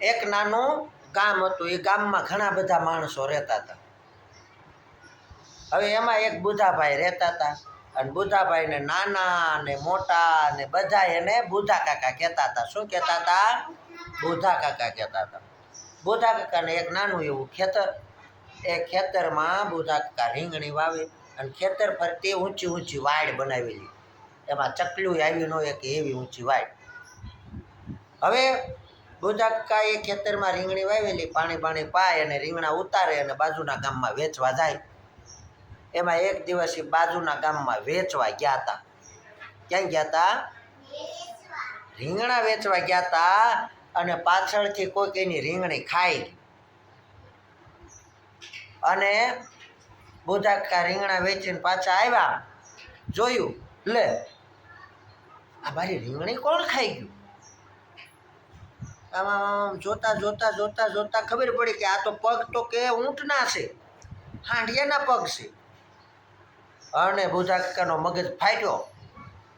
એક નાનું ગામ હતું. એ ગામમાં ઘણા બધા માણસો રહેતા હતા. હવે એમાં એક બુધાભાઈ રહેતા હતા અને બુધાભાઈને નાના ને મોટા ને બધા એને બુધા કાકા કહેતા હતા. શું કહેતા હતા? બુધા કાકા કહેતા હતા. બુધા કાકાને એક નાનું એવું ખેતર, એ ખેતરમાં બુધા કાકા રીંગણી વાવે અને ખેતર ફરતી ઊંચી ઊંચી વાડ બનાવેલી. એમાં ચકલું આવી ન હોય કે એવી ઊંચી વાડ. હવે બુધા એ ખેતરમાં રીંગણી વાવેલી, પાણી પાણી પાય અને રીંગણા ઉતારે અને બાજુના ગામમાં વેચવા જાય. એમાં એક દિવસ એ બાજુના ગામમાં વેચવા ગયા હતા ક્યાં ગયા હતા રીંગણા વેચવા ગયા હતા અને પાછળથી કોઈક એની રીંગણી ખાઈ અને બુધાકા રીંગણા વેચીને પાછા આવ્યા. જોયું, લે, આ મારી રીંગણી કોણ ખાઈ ગયું? આમાં જોતા જોતા જોતા જોતા ખબર પડી કે આ તો પગ તો કે ઊંટના છે. હાંડિયાના પગ છે. અને કાકાનો મગજ ફાટ્યો.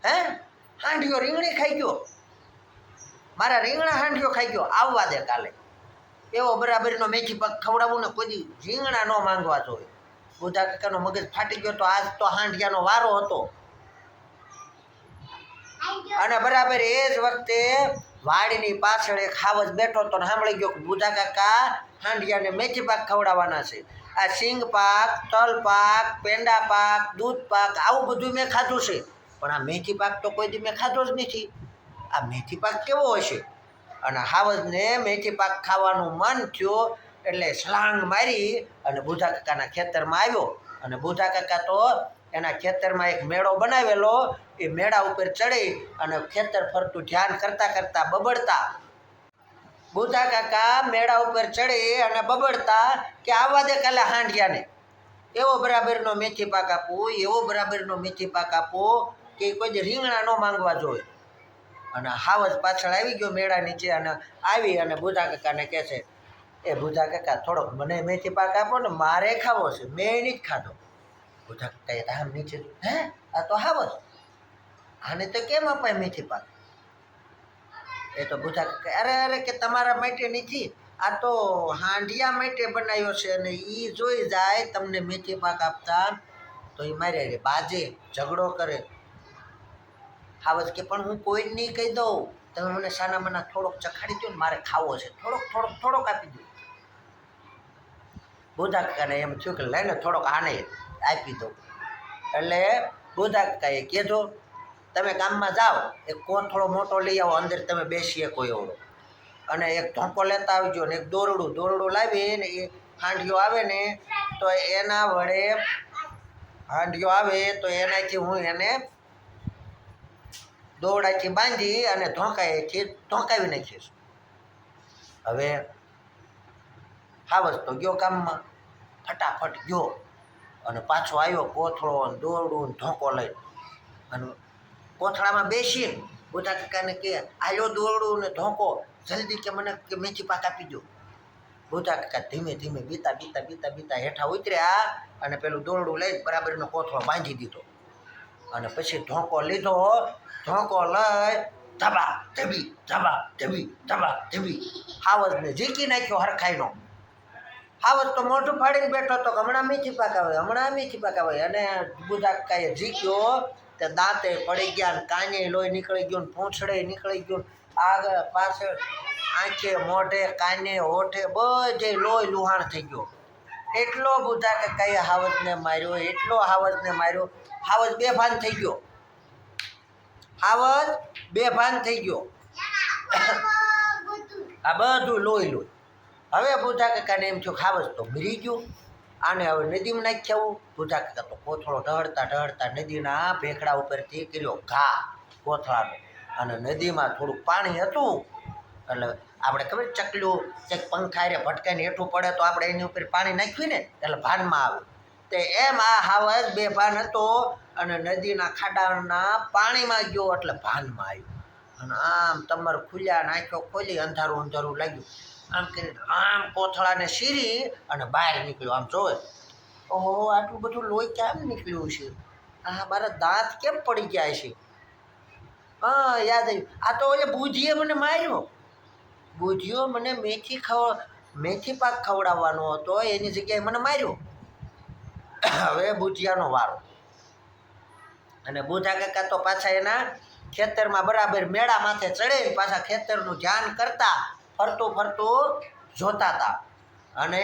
હે? હાંડિયો રીંગણી ખાઈ ગયો. મારા રીંગણા હાંડિયો ખાઈ ગયો. આવવા દે કાલે. એવો બરાબરીનો મેથી પગ ખવડાવવું ને કોઈ રીંગણા ન માંગવા જોઈએ બુધા કાકાનો મગજ ફાટી ગયો તો આજ તો હાંડિયાનો વારો હતો. અને બરાબર એ જ વખતે વાડીની પાછળ એક હાવજ બેઠો તો સાંભળી ગયો બુધા કાકા હાંડિયાને મેથી પાક ખવડાવવાના છે. આ સિંગ પાક, તલ પાક, પેંડા પાક, દૂધ પાક, આવું બધું મેં ખાધું છે. પણ આ મેથી પાક તો કોઈ દી મેં ખાધો જ નથી. આ મેથી પાક કેવો હશે અને હાવજને મેથી પાક ખાવાનું મન થયું એટલે સ્લાંગ મારી અને બુધા કાકાના ખેતરમાં આવ્યો. અને બુધા કાકા તો એના ખેતરમાં એક મેળો બનાવેલો, એ મેળા ઉપર ચડી અને ખેતર ફરતું ધ્યાન કરતા કરતા બબડતા. બુધા કાકા મેળા ઉપર ચડી અને બબડતા કે આવવા દે કાલે હાંડિયાને એવો બરાબરનો મેથી પાક આપો, એવો બરાબરનો મેથી પાક આપવો કે કોઈ રીંગણા ન માંગવા જોઈએ. અને હાવજ પાછળ આવી ગયો મેળા નીચે અને આવી અને બુધા કાકાને કહે છે, એ બુધા કાકા થોડોક મને મેથી પાક આપો ને મારે ખાવો છે, મેં નહીં જ ખાધો. બુધા કાકાએ તો આમ નીચે હે? આ તો હાવજ આને તો કેમ અપાય મેથી પાક? એ તો બુધા અરે અરે, કે તમારા માટે નથી. આ તો હાંડિયા માટે બનાવ્યો છે અને એ જોઈ જાય તમને મેથી પાક આપતા. તો એ મારે રે, બાજે ઝઘડો કરે. હાવજ કે, પણ હું કોઈ નહીં કહી દઉં. તમે મને સાના મના થોડોક ચખાડી દો ને મારે ખાવો છે. થોડોક થોડોક થોડોક આપી દો બુધા એમ થયું કે, લઈને થોડોક આને આપી દઉં. એટલે બધા કાંઈ કહેજો તમે ગામમાં જાઓ, એક કોથળો મોટો લઈ આવો, અંદર તમે બેસી શકો એવડો અને એક ધોકો લેતા આવજો ને એક દોરડું દોરડું લાવી ને એ હાંડિયો આવે ને, તો એના વડે હાંડિયો આવે, તો એનાથી હું એને દોરડાથી બાંધી અને ધોકાએથી ધોકાવી નાખીશ. હવે હા તો ગયો કામમાં ફટાફટ ગયો. અને પાછો આવ્યો કોથળો ને દોરડું અને ધોકો લઈ. અને કોથળામાં બેસીને બુધા કાકાને કે આલ્યો દોરડું ને ધોકો, જલ્દી કે મને કે મેથી પાક આપી દો બુધા કાકા ધીમે ધીમે બીતા બીતા બીતા બીતા હેઠા ઉતર્યા અને પેલું દોરડું લઈ બરાબરનો કોથળો બાંધી દીધો. અને પછી ધોકો લીધો, ધોકો લઈ ધબા ધબી ધબા ધબી ધબા ધબી. હાવજને ઝીકી નાખ્યો હરખાઈનો. હાવજ તો મોઢું ફાડીને બેઠો કે હમણાં મીઠી પાકાવે હમણાં મીઠી પાકાવે અને બુધા કાંઈ જીક્યો તે દાંતે પડી ગયા ને કાને લોહી નીકળી ગયું ને પૂંછડે નીકળી ગયું આગળ પાછળ આંખે મોઢે કાને હોઠે બધે લોહી લુહાણ થઈ ગયો. એટલો બુધા કઈ હાવજને માર્યો એટલો હાવજને માર્યો. હાવજ બેભાન થઈ ગયો. હાવજ બેભાન થઈ ગયો. આ બધું લોહી લોહી હવે બુધા કાકાને એમ થયું ખાવસ તો મરી ગયું. આને હવે નદીમાં નાખી આવું બુધા કાકા તો કોથળો ઢળતા ઢળતા નદીના ભેખડા ઉપરથી કર્યો ઘા કોથળાનો. અને નદીમાં થોડુંક પાણી હતું. એટલે આપણે ખબર ચકલું કંઈક પંખારે ભટકાઈને હેઠું પડે તો આપણે એની ઉપર પાણી નાખ્યું ને, એટલે ભાનમાં આવે તે એમ આ હાવજ બેભાન હતો અને નદીના ખાડાના પાણીમાં ગયો એટલે ભાનમાં આવ્યો. અને આમ તમારે ખુલ્યા નાખ્યો, ખોલી અંધારું અંધારું લાગ્યું. આમ કરી આમ કોથળાને શીરી અને બહાર નીકળ્યો. આમ જોવે. ઓહો, આટલું બધું લોહી કેમ નીકળ્યું છે? આ મારા દાંત કેમ પડી ગયા છે? હા, યાદ આવ્યું. આ તો ઓલે ભૂજીએ મને માર્યો. બુધિયો મને મેથી ખવ, મેથી પાક ખવડાવવાનો હતો, એની જગ્યાએ મને માર્યો. હવે ભૂજિયાનો વારો. અને બુધા કાકા તો પાછા એના ખેતરમાં બરાબર મેળા માથે ચડે પાછા ખેતરનું ધ્યાન કરતા. ફરતું ફરતો જોતા હતા અને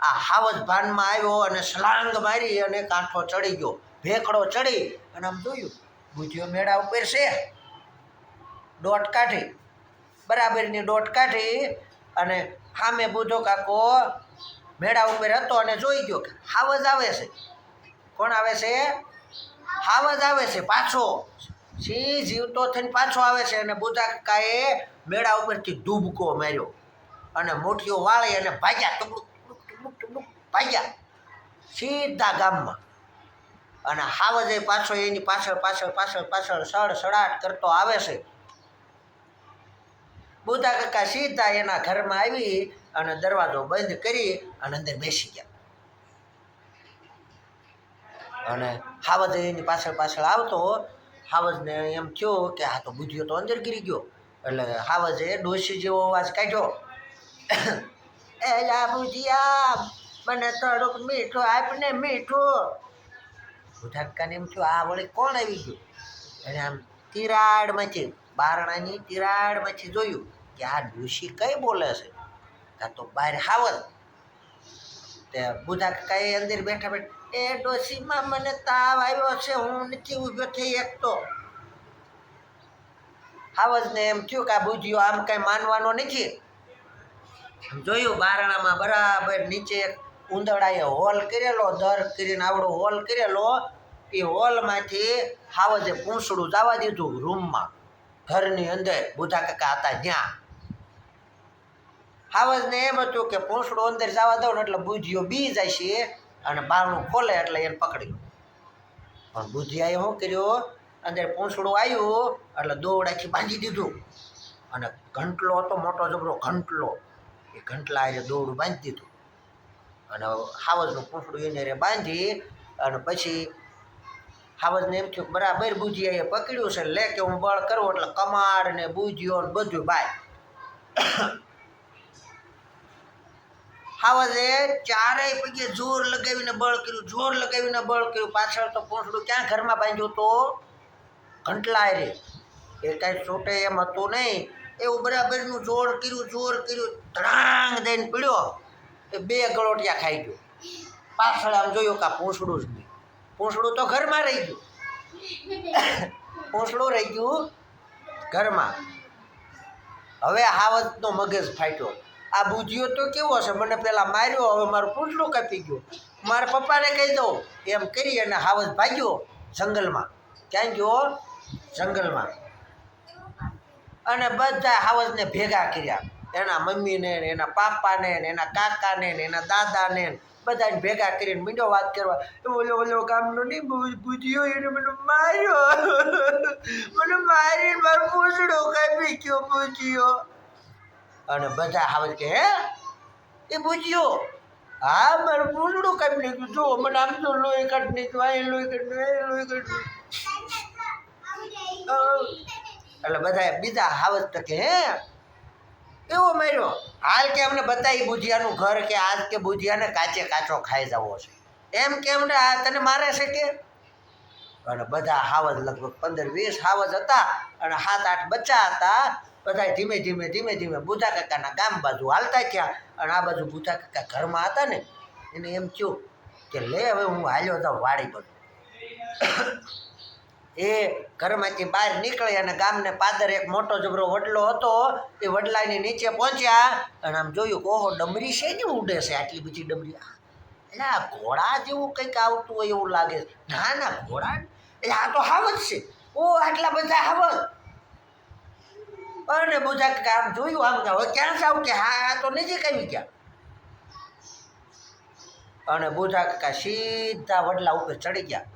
આ હાવજ ભાનમાં આવ્યો અને સલાંગ મારી અને કાંઠો ચડી ગયો. ભેખડો ચડી અને આમ જોયું બુધિયો મેળા ઉપર છે. દોટ કાઢી, બરાબરની દોટ કાઢી અને સામે બુધો કાકો, મેળા ઉપર હતો? અને જોઈ ગયો કે હાવજ આવે છે. કોણ આવે છે? હાવજ આવે છે, પાછો. સિંહ જીવતો થઈને પાછો આવે છે? અને બુધા કાકાએ મેળા ઉપરથી ડૂબકો માર્યો. અને મોઠીઓ વાળી અને ભાગ્યા ટુકડું ટુકડું ટુકડું ભાગ્યા. સીધા ગામમાં. અને હાવજે પાછો એની પાછળ પાછળ પાછળ પાછળ સડ, સડાટ કરતો આવે છે. બુધા કાકા સીધા એના ઘરમાં આવી અને દરવાજો બંધ કરી અને અંદર બેસી ગયા. અને હાવજ એની પાછળ પાછળ આવતો હાવજને એમ થયો કે આ તો બુધિયો તો અંદર ગીરી ગયો. એટલે હાવજે ડોસી જેવો અવાજ કાઢ્યો. એલા બુધિયા મને થોડુંક મીઠું, આપને મીઠું. બુધાકાને એમ થયું, આ વળી કોણ આવી ગયું? એને આમ તિરાડમાંથી, બારણાની તિરાડમાંથી જોયું કે આ ડોશી કઈ બોલે છે? કાં તો બહાર હાવલ તે બુધા કાકાએ અંદર બેઠા બેઠા, એ ડોશીમાં મને તાવ આવ્યો છે, હું નથી ઊભો થઈ એકતો હાવજને એમ થયું કે આ બુધિયો આમ કાંઈ માનવાનો નથી. જોયું બારણામાં બરાબર નીચે ઉંદડાએ હોલ કરેલો, દર કરીને આવડો હોલ કરેલો. એ હોલમાંથી હાવજે પૂંછડું જવા દીધું રૂમમાં. ઘરની અંદર બુધા કાકા હતા ત્યાં. હાવજને એમ હતું કે પૂંછડું અંદર જવા દઉં એટલે બુધિયો બી જાય છે અને બારણું ખોલે એટલે એને પકડ્યું પણ બુધિયાએ શું કર્યું? અંદર પૂંછડું આવ્યું, એટલે દોરડાથી બાંધી દીધું. અને ઘંટલો હતો, મોટો જબરો, ઘંટલો. એ ઘંટલા એટલે દોરડું બાંધી દીધું. અને હાવજનું પૂંછડું એને રે બાંધી, અને પછી હાવજને એમ થયું, બરાબર બરાબર બુધિયાએ પકડ્યું છે, લે કે હું બળ કરું, એટલે કમાડ ને બુધિયો ને બધું, બાય. હાવજે ચારેય પગે જોર લગાવીને બળ કર્યું, જોર લગાવીને બળ કર્યું. પાછળ તો પૂંછડું ક્યાં ઘરમાં બાંધ્યું તો? ઘંટલાય રે. એ કાંઈ છૂટે એમ હતું નહીં. એવું બરાબરનું જોર કર્યું જોર કર્યું ધડાંગ દઈને પીડ્યો. એ બે ગળોટિયા ખાઈ ગયો. પાછળ આમ જોયું કે આ પૂંછડું જ નહીં. પૂંછડું તો ઘરમાં રહી ગયું. પૂંછડું રહી ગયું ઘરમાં. હવે હાવતનો મગજ ફાટ્યો. આ બુધિયો તો કેવો છે? મને પેલા માર્યો, હવે મારું પૂંછડું કાપી ગયું. મારા પપ્પાને કહી દઉં, એમ કરી અને હાવત ભાગ્યો જંગલમાં. ક્યાં ગયો? જંગલમાં. અને બધા હાવજને ભેગા કર્યા. એના મમ્મીને એના પાપાને એના કાકાને એના દાદાને બધાને ભેગા કરીને મીંડો વાત કરવા. ઓલો ઓલો ગામનો નહીં બુ- એને મને માર્યો. મને મારીને મારું પૂછડો કાપી ગયો બુધિયો અને બધા હાવજ કે, હે? એ બુજ્યો? હા, મારું પૂછડું કાપી નાખ્યું. જો, મને આમ તો લોહી કાઢી નાખ્યું અહીં લોહી કાઢ લોહી કાઢી. એટલે બધા બીજા હાવજ તકે હે. એવો માર્યો. હાલ કે અમને બતાવી ભુજિયાનું ઘર કે આજ કે ભુજિયાને કાચે કાચો ખાઈ જવો છે. એમ કેમ ને આ તને મારે છે કે? અને બધા હાવજ લગભગ પંદર વીસ હાવજ હતા અને સાત આઠ બચ્ચા હતા. બધા ધીમે ધીમે ધીમે ધીમે બુધા કાકાના ગામ બાજુ હાલતા થયા અને આ બાજુ બુધા કાકા ઘરમાં હતા ને, એને એમ થયું કે લે હવે હું હાલ્યો જાઉં વાડી બધું એ ઘરમાંથી બહાર નીકળી અને ગામને પાદર એક મોટો જબરો વડલો હતો, એ વડલાની નીચે પહોંચ્યા અને આમ જોયું ઓહો, ડમરી છે ને ઉડે છે આટલી બધી ડમરી? એટલે આ ઘોડા જેવું કંઈક આવતું હોય એવું લાગે ના ના, ઘોડા એટલે આ તો હાવજ છે. ઓ, આટલા બધા હાવત અને બધા આમ જોયું આમ, હવે ક્યાં જાવ કે? હા, આ તો નજીક આવી ગયા. અને બુધા કાકા સીધા વડલા ઉપર ચડી ગયા.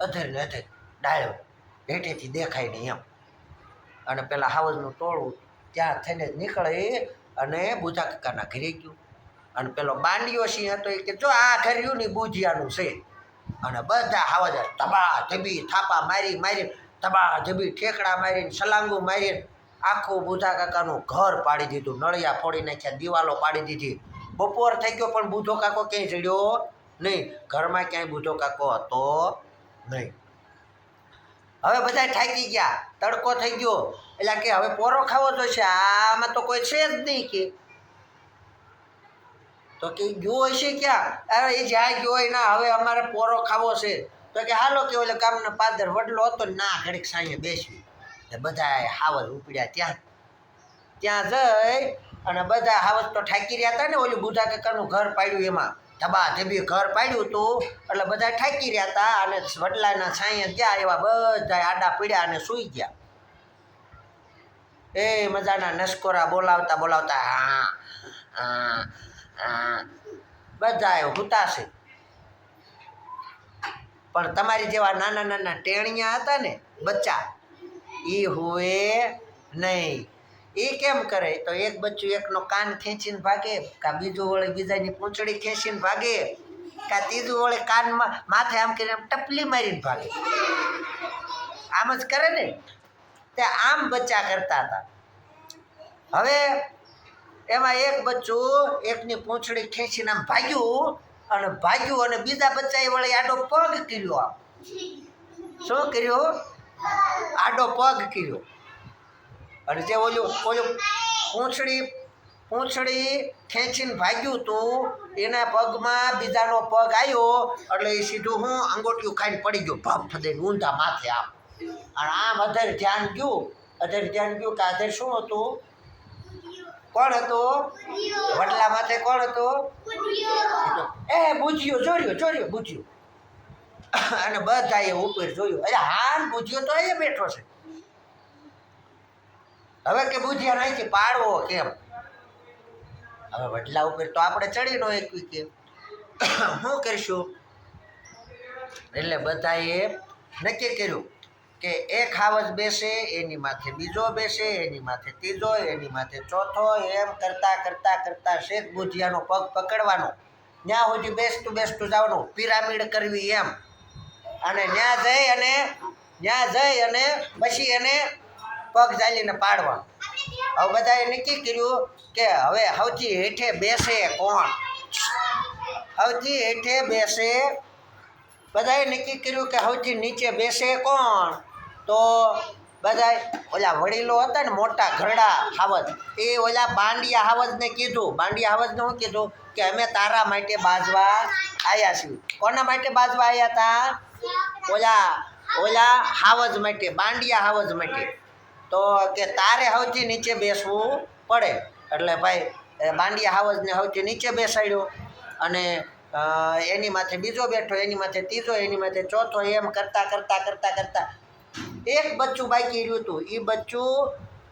અધર ને અધર. ડાળ્યો. ભેટેથી દેખાય નહીં એમ. અને પેલા હાવજનું ટોળું ત્યાં થઈને નીકળે અને બુધા કાકાના ઘરે ગયું. અને પેલો બાંડિયો સિંહ હતો એ કે, જો આ ઘર્યું ને બુધિયાનું છે. અને બધા હાવજ તબા ધબી, થાપા મારી મારી તબા ધબી, ઠેકડા મારીને, સલાંગુ મારીને આખું બુધા કાકાનું ઘર પાડી દીધું. નળિયા ફોડી નાખ્યા, દિવાલો પાડી દીધી. બપોર થઈ ગયો પણ બુધો કાકો ક્યાંય ચડ્યો નહીં. ઘરમાં ક્યાંય બુધો કાકો હતો નહીં. હવે બધા થાકી ગયા. તડકો થઈ ગયો. એટલે કે હવે પોરો ખાવો છે. આમાં તો કોઈ છે જ નહીં કે. તો કે ગયો હશે ક્યાં? અરે એ જ્યાં ગયો હોય ના, હવે અમારે પોરો ખાવો છે. તો કે હાલો કે ઓલે કામનો પાદર વડલો હતો ને ઘડીક સાંજે બેસવી એટલે બધા હાવજ ઉપડ્યા ત્યાં. ત્યાં જઈ અને બધા હાવજ તો ઠાકી રહ્યા હતા ને, ઓલું બુધા કાકાનું ઘર પાડ્યું એમાં. ધબા ધબી ઘર પાડ્યું હતું. એટલે બધા ઠાકી રહ્યા હતા અને વડલાના છાંયે ગયા એવા બધા આડા પીડ્યા અને સૂઈ ગયા. એ મજાના નસકોરા બોલાવતા બોલાવતા હા હા હા બધા હુતાશે. પણ તમારી જેવા નાના નાના ટેણિયા હતા ને બચ્ચા એ હુએ નહીં. એ કેમ કરે? તો એક બચ્ચું એકનો કાન ખેંચીને ભાગે, કા બીજું વળે બીજાની પૂંછડી ખેંચીને ભાગે, કા ત્રીજું વળે કાનમાં માથે આમ કરીને ટપલી મારીને ભાગે. આમ જ કરે ને? તે આમ બચ્ચા કરતા હતા. હવે એમાં એક બચ્ચું એકની પૂંછડી ખેંચીને આમ ભાગ્યું, અને ભાગ્યું, અને બીજા બચ્ચાએ વળે આડો પગ કર્યો આમ. શું કર્યો? આડો પગ કર્યો. અને જે ઓલું ઓલું પૂંછડી પૂંછડી ખેંચીને ભાગ્યું હતું એના પગમાં બીજાનો પગ આવ્યો એટલે એ સીધું હું અંગોટિયું ખાઈને પડી ગયો. ભમ દઈને ઊંધા માથે આમ. અને આમ અધર ધ્યાન ગયું. અધર ધ્યાન ગયું કે અધર શું હતું? કોણ હતો? વડલા માથે કોણ હતો? એ બુજ્યો, જોર્યો જોર્યો, બુજ્યો. અને બધા એ ઉપર જોયું. અરે હાન બુજ્યો તો અહીંયા બેઠો છે. હવે કે બુજિયા નાખી પાડવો કેમ? હવે વડલા ઉપર તો આપણે ચડી નો એકવી કે શું કરીશું? એટલે બધાએ નક્કી કર્યું કે એક હાવજ બેસે, એની માથે બીજો બેસે, એની માથે ત્રીજો, એની માથે ચોથો, એમ કરતા કરતા કરતા શેખ બુધિયાનો પગ પકડવાનો. ત્યાં સુધી બેસતું બેસતું જવાનું. પિરામિડ કરવી એમ. અને ત્યાં જઈ અને ત્યાં જઈ અને પછી એને પગ ચાલીને પાડવા. હવે બધાએ નક્કી કર્યું કે હવે સૌથી હેઠે બેસે કોણ? સૌથી હેઠે બેસે. બધાએ નક્કી કર્યું કે સૌથી નીચે બેસે કોણ? તો બધાય ઓલા વડીલો હતા ને મોટા ઘરડા હાવજ, એ ઓલા બાંડિયા હાવજને કીધું. બાંડિયા હાવજને શું કીધું? કે અમે તારા માટે બાજવા આવ્યા છીએ. કોના માટે બાજવા આવ્યા હતા ઓલા ઓલા હાવજ માટે, બાંડિયા હાવજ માટે. તો કે તારે સૌથી નીચે બેસવું પડે. એટલે ભાઈ, એ બાંડિયા હાવજને સૌથી નીચે બેસાડ્યો અને એની માથે બીજો બેઠો, એની માથે ત્રીજો, એની માથે ચોથો, એમ કરતાં કરતાં કરતાં કરતાં. એક બચ્ચું બાકી રહ્યું હતું. એ બચ્ચું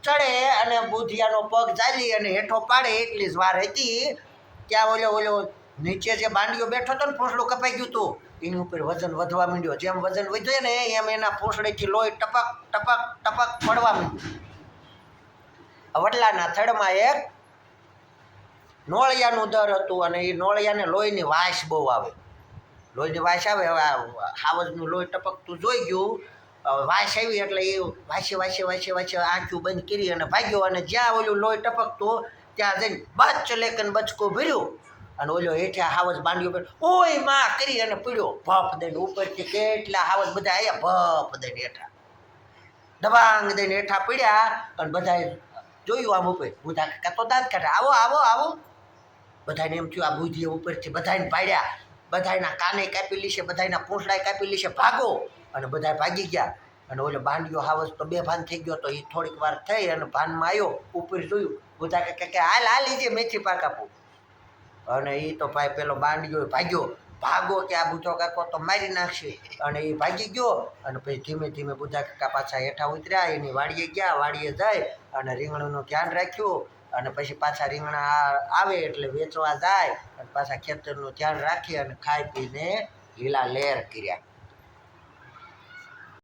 ચડે અને બુધિયાનો પગ ચાલી અને હેઠો પાડે એટલી જ વાર હતી. ત્યાં ઓલો ઓલો નીચે જે બાંડિયો બેઠો હતો ને પૂંછડું કપાઈ ગયું હતું, એની ઉપર વજન વધવા માંડ્યો. જેમ વજન વધ્યું ને એમ એના પૂંછડેથી લોહી ટપક ટપક ટપક પડવા માંડ્યું. વડલાના થડમાં એક નોળિયાનું દર હતું અને એ નોળિયાને લોહીની વાસ બહુ આવે. લોહીની વાસ આવે, હવે હાવજનું લોહી ટપકતું જોઈ ગયું. વાસ આવી એટલે એ વાસે વાસે વાસે વાસે આંખું બંધ કરી અને ભાગ્યો. અને જ્યાં ઓલું લોહી ટપકતું, ત્યાં જઈને બચ લેકન બચકો ભર્યો. અને ઓલો હેઠે હાવજ બાંધ્યો બેઠો. ઓયમાં કરી અને પીડ્યો. ભફ દઈને ઉપરથી કેટલા હાવજ બધા આવ્યા ભફ દઈને હેઠા. દબાંગ દઈને હેઠા પીડ્યા અને બધાએ જોયું આમ ઉપર. બુધા કાકા તો દાંત કાઢે. આવો આવો આવો. બધાને એમ થયું, આ બુદ્ધિએ ઉપરથી બધાને પાડ્યા. બધાના કાને કાપી લીશે બધાના પૂંછડાએ કાપી લીશે. ભાગો. અને બધા ભાગી ગયા. અને ઓલો બાંડિયો હાવસ તો બે ભાન થઈ ગયો તો એ થોડીક વાર થઈ અને ભાનમાં આવ્યો ઉપર જોયું. બધા કે, હાલ હાલ લીજે મેથી પાક આપું. અને એ તો ભાઈ પેલો બાંડિયો ભાગ્યો. ભાગો કે આ બુધો કાકો તો મારી નાખશે. અને એ ભાગી ગયો. અને પછી ધીમે ધીમે બુધા કાકા પાછા હેઠા ઉતર્યા. એની વાડીએ ગયા. વાડીએ જાય અને રીંગણનું ધ્યાન રાખ્યું. અને પછી પાછા રીંગણા આવે એટલે વેચવા જાય. અને પાછા ખેતરનું ધ્યાન રાખી અને ખાઈ પીને લીલા લેર કર્યા.